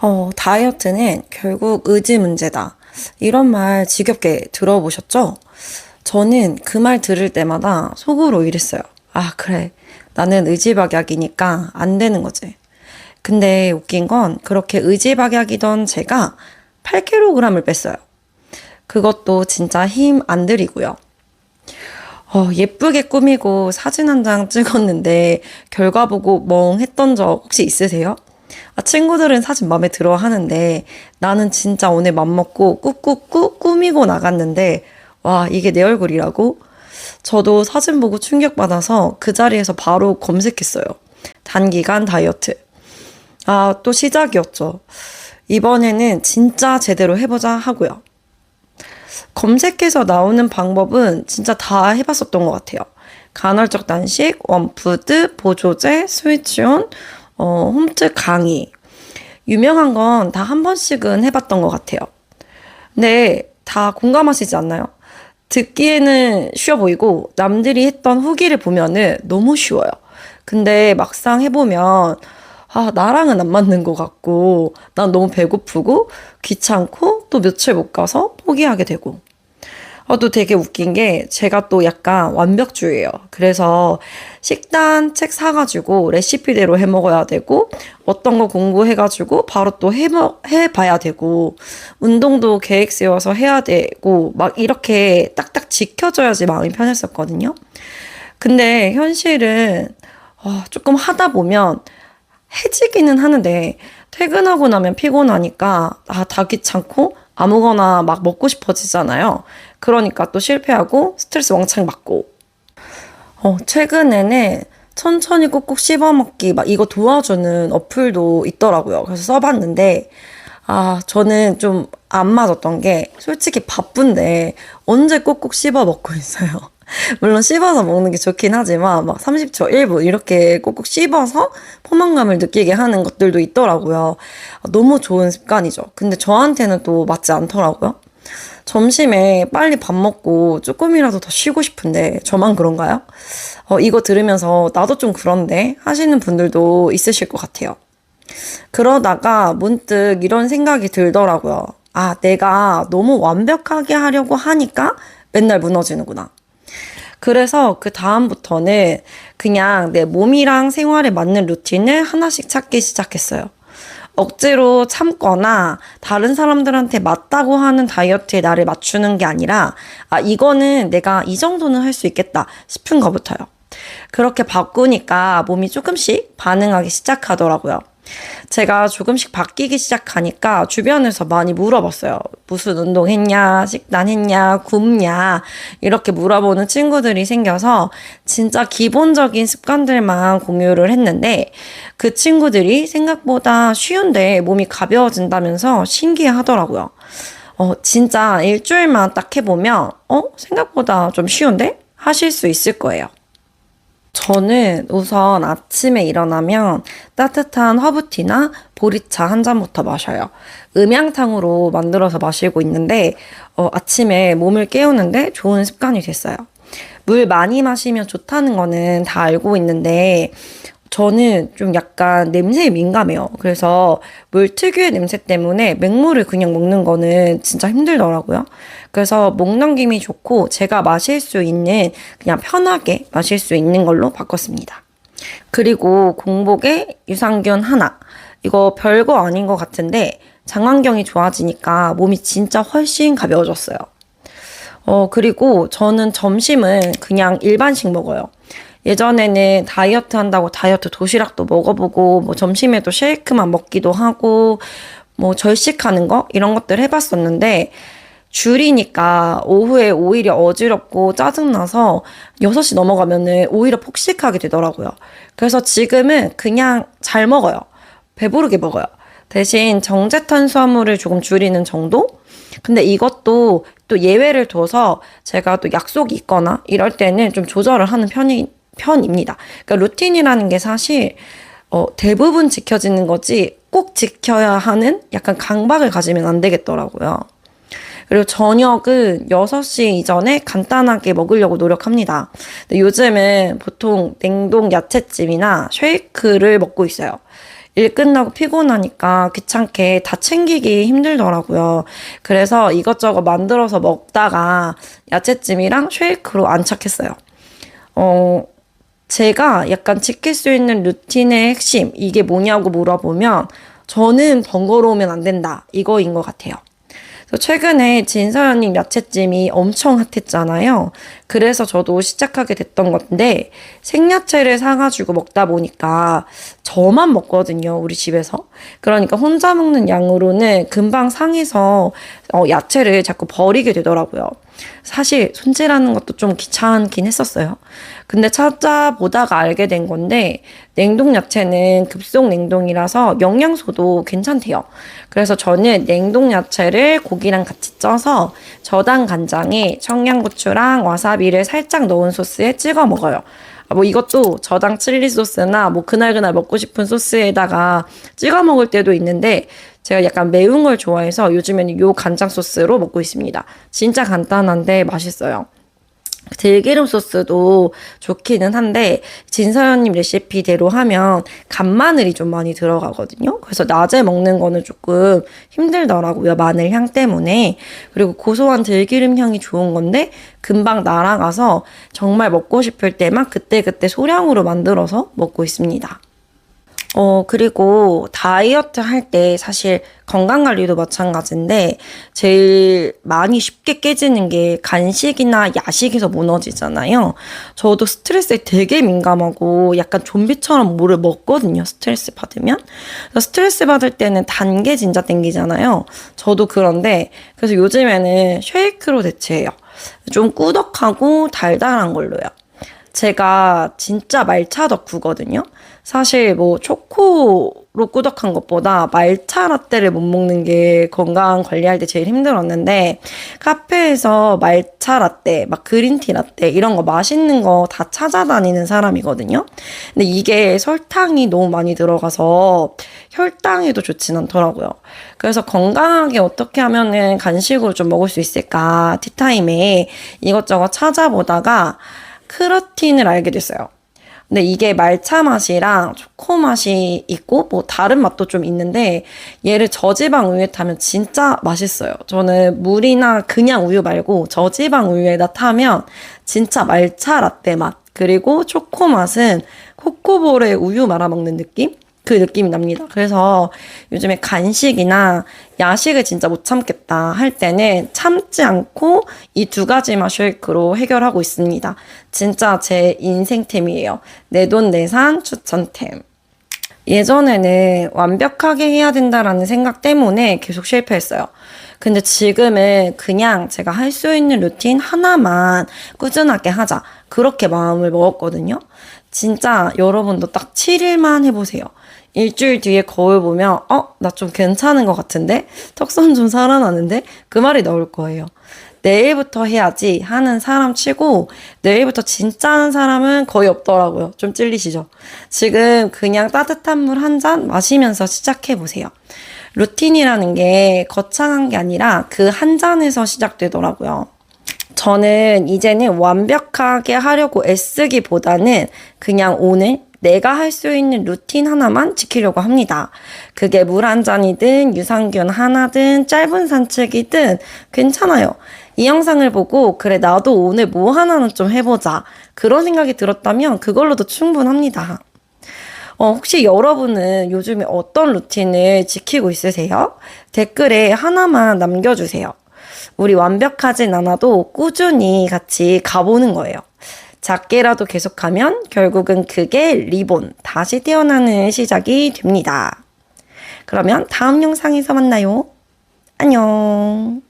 어, 다이어트는 결국 의지 문제다. 이런 말 지겹게 들어보셨죠? 저는 그 말 들을 때마다 속으로 이랬어요. 아, 그래. 나는 의지박약이니까 안 되는 거지. 근데 웃긴 건 그렇게 의지박약이던 제가 8kg을 뺐어요. 그것도 진짜 힘 안 들이고요. 어, 예쁘게 꾸미고 사진 한 장 찍었는데 결과 보고 멍했던 적 혹시 있으세요? 아, 친구들은 사진 마음에 들어 하는데 나는 진짜 오늘 맘먹고 꾹꾹꾹 꾸미고 나갔는데 와, 이게 내 얼굴이라고? 저도 사진 보고 충격받아서 그 자리에서 바로 검색했어요. 단기간 다이어트. 아, 또 시작이었죠. 이번에는 진짜 제대로 해보자 하고요. 검색해서 나오는 방법은 진짜 다 해봤었던 것 같아요. 간헐적 단식, 원푸드, 보조제, 스위치온, 어, 홈트 강의. 유명한 건 다 한 번씩은 해봤던 것 같아요. 근데 다 공감하시지 않나요? 듣기에는 쉬워 보이고 남들이 했던 후기를 보면은 너무 쉬워요. 근데 막상 해보면 아, 나랑은 안 맞는 것 같고, 난 너무 배고프고, 귀찮고, 또 며칠 못 가서 포기하게 되고. 아, 또 되게 웃긴 게, 제가 또 약간 완벽주의예요. 그래서 식단 책 사가지고 레시피대로 해 먹어야 되고, 어떤 거 공부해가지고 바로 또 해, 해봐야 되고, 운동도 계획 세워서 해야 되고, 막 이렇게 딱딱 지켜줘야지 마음이 편했었거든요. 근데 현실은, 어, 조금 하다 보면, 해지기는 하는데 퇴근하고 나면 피곤하니까 아, 다 귀찮고 아무거나 막 먹고 싶어지잖아요. 그러니까 또 실패하고 스트레스 왕창 받고. 어, 최근에는 천천히 꾹꾹 씹어 먹기 막 이거 도와주는 어플도 있더라고요. 그래서 써봤는데 아, 저는 좀 안 맞았던 게 솔직히 바쁜데 언제 꾹꾹 씹어 먹고 있어요. 물론 씹어서 먹는 게 좋긴 하지만 막 30초, 1분 이렇게 꼭꼭 씹어서 포만감을 느끼게 하는 것들도 있더라고요. 너무 좋은 습관이죠. 근데 저한테는 또 맞지 않더라고요. 점심에 빨리 밥 먹고 조금이라도 더 쉬고 싶은데 저만 그런가요? 어, 이거 들으면서 나도 좀 그런데 하시는 분들도 있으실 것 같아요. 그러다가 문득 이런 생각이 들더라고요. 아, 내가 너무 완벽하게 하려고 하니까 맨날 무너지는구나. 그래서 그 다음부터는 그냥 내 몸이랑 생활에 맞는 루틴을 하나씩 찾기 시작했어요. 억지로 참거나 다른 사람들한테 맞다고 하는 다이어트에 나를 맞추는 게 아니라 아 이거는 내가 이 정도는 할 수 있겠다 싶은 거부터요. 그렇게 바꾸니까 몸이 조금씩 반응하기 시작하더라고요. 제가 조금씩 바뀌기 시작하니까 주변에서 많이 물어봤어요. 무슨 운동 했냐, 식단 했냐, 굶냐, 이렇게 물어보는 친구들이 생겨서 진짜 기본적인 습관들만 공유를 했는데 그 친구들이 생각보다 쉬운데 몸이 가벼워진다면서 신기해 하더라고요. 어, 진짜 일주일만 딱 해보면, 어, 생각보다 좀 쉬운데? 하실 수 있을 거예요. 저는 우선 아침에 일어나면 따뜻한 허브티나 보리차 한 잔부터 마셔요. 음양탕으로 만들어서 마시고 있는데, 어, 아침에 몸을 깨우는데 좋은 습관이 됐어요. 물 많이 마시면 좋다는 거는 다 알고 있는데, 저는 좀 약간 냄새에 민감해요. 그래서 물 특유의 냄새 때문에 맹물을 그냥 먹는 거는 진짜 힘들더라고요. 그래서 목 넘김이 좋고 제가 마실 수 있는 그냥 편하게 마실 수 있는 걸로 바꿨습니다. 그리고 공복에 유산균 하나. 이거 별거 아닌 것 같은데 장환경이 좋아지니까 몸이 진짜 훨씬 가벼워졌어요. 어, 그리고 저는 점심은 그냥 일반식 먹어요. 예전에는 다이어트 한다고 다이어트 도시락도 먹어보고, 뭐 점심에도 쉐이크만 먹기도 하고, 뭐 절식하는 거? 이런 것들 해봤었는데, 줄이니까 오후에 오히려 어지럽고 짜증나서 6시 넘어가면은 오히려 폭식하게 되더라고요. 그래서 지금은 그냥 잘 먹어요. 배부르게 먹어요. 대신 정제 탄수화물을 조금 줄이는 정도? 근데 이것도 또 예외를 둬서 제가 또 약속이 있거나 이럴 때는 좀 조절을 하는 편이, 편입니다. 그러니까 루틴이라는 게 사실 어, 대부분 지켜지는 거지 꼭 지켜야 하는 약간 강박을 가지면 안 되겠더라고요. 그리고 저녁은 6시 이전에 간단하게 먹으려고 노력합니다. 근데 요즘은 보통 냉동 야채찜이나 쉐이크를 먹고 있어요. 일 끝나고 피곤하니까 귀찮게 다 챙기기 힘들더라고요. 그래서 이것저것 만들어서 먹다가 야채찜이랑 쉐이크로 안착했어요. 어, 제가 약간 지킬 수 있는 루틴의 핵심, 이게 뭐냐고 물어보면, 저는 번거로우면 안 된다. 이거인 것 같아요. 최근에 진서연님 야채찜이 엄청 핫했잖아요. 그래서 저도 시작하게 됐던 건데, 생야채를 사가지고 먹다 보니까 저만 먹거든요, 우리 집에서. 그러니까 혼자 먹는 양으로는 금방 상해서 어, 야채를 자꾸 버리게 되더라고요. 사실 손질하는 것도 좀 귀찮긴 했었어요. 근데 찾아보다가 알게 된 건데 냉동 야채는 급속 냉동이라서 영양소도 괜찮대요. 그래서 저는 냉동 야채를 고기랑 같이 쪄서 저당 간장에 청양고추랑 와사비를 살짝 넣은 소스에 찍어 먹어요. 아, 뭐 이것도 저당 칠리 소스나 뭐 그날그날 먹고 싶은 소스에다가 찍어 먹을 때도 있는데 제가 약간 매운 걸 좋아해서 요즘에는 요 간장 소스로 먹고 있습니다. 진짜 간단한데 맛있어요. 들기름 소스도 좋기는 한데 진서연님 레시피대로 하면 간마늘이 좀 많이 들어가거든요. 그래서 낮에 먹는 거는 조금 힘들더라고요. 마늘 향 때문에. 그리고 고소한 들기름 향이 좋은 건데 금방 날아가서 정말 먹고 싶을 때만 그때그때 소량으로 만들어서 먹고 있습니다. 어, 그리고 다이어트 할 때 사실 건강 관리도 마찬가지인데 제일 많이 쉽게 깨지는 게 간식이나 야식에서 무너지잖아요. 저도 스트레스에 되게 민감하고 약간 좀비처럼 뭐를 먹거든요. 스트레스 받으면. 스트레스 받을 때는 단 게 진짜 땡기잖아요. 저도 그런데 그래서 요즘에는 쉐이크로 대체해요. 좀 꾸덕하고 달달한 걸로요. 제가 진짜 말차 덕후거든요. 사실 뭐 초코로 꾸덕한 것보다 말차 라떼를 못 먹는 게 건강 관리할 때 제일 힘들었는데 카페에서 말차 라떼, 막 그린티 라떼 이런 거 맛있는 거 다 찾아다니는 사람이거든요. 근데 이게 설탕이 너무 많이 들어가서 혈당에도 좋진 않더라고요. 그래서 건강하게 어떻게 하면은 간식으로 좀 먹을 수 있을까 티타임에 이것저것 찾아보다가 크러틴을 알게 됐어요. 근데 이게 말차 맛이랑 초코 맛이 있고 뭐 다른 맛도 좀 있는데 얘를 저지방 우유에 타면 진짜 맛있어요. 저는 물이나 그냥 우유 말고 저지방 우유에다 타면 진짜 말차 라떼 맛 그리고 초코 맛은 코코볼에 우유 말아 먹는 느낌? 그 느낌이 납니다. 그래서 요즘에 간식이나 야식을 진짜 못 참겠다 할 때는 참지 않고 이 두 가지 맛 쉐이크로 해결하고 있습니다. 진짜 제 인생템이에요. 내돈 내산 추천템. 예전에는 완벽하게 해야 된다라는 생각 때문에 계속 실패했어요. 근데 지금은 그냥 제가 할 수 있는 루틴 하나만 꾸준하게 하자. 그렇게 마음을 먹었거든요. 진짜 여러분도 딱 7일만 해보세요. 일주일 뒤에 거울 보면, 어, 나 좀 괜찮은 것 같은데? 턱선 좀 살아나는데? 그 말이 나올 거예요. 내일부터 해야지 하는 사람 치고 내일부터 진짜 하는 사람은 거의 없더라고요. 좀 찔리시죠? 지금 그냥 따뜻한 물 한 잔 마시면서 시작해 보세요. 루틴이라는 게 거창한 게 아니라 그 한 잔에서 시작되더라고요. 저는 이제는 완벽하게 하려고 애쓰기보다는 그냥 오늘 내가 할 수 있는 루틴 하나만 지키려고 합니다. 그게 물 한 잔이든 유산균 하나든 짧은 산책이든 괜찮아요. 이 영상을 보고 그래 나도 오늘 뭐 하나는 좀 해보자 그런 생각이 들었다면 그걸로도 충분합니다. 어, 혹시 여러분은 요즘에 어떤 루틴을 지키고 있으세요? 댓글에 하나만 남겨주세요. 우리 완벽하진 않아도 꾸준히 같이 가보는 거예요. 작게라도 계속하면 결국은 그게 리본, 다시 태어나는 시작이 됩니다. 그러면 다음 영상에서 만나요. 안녕.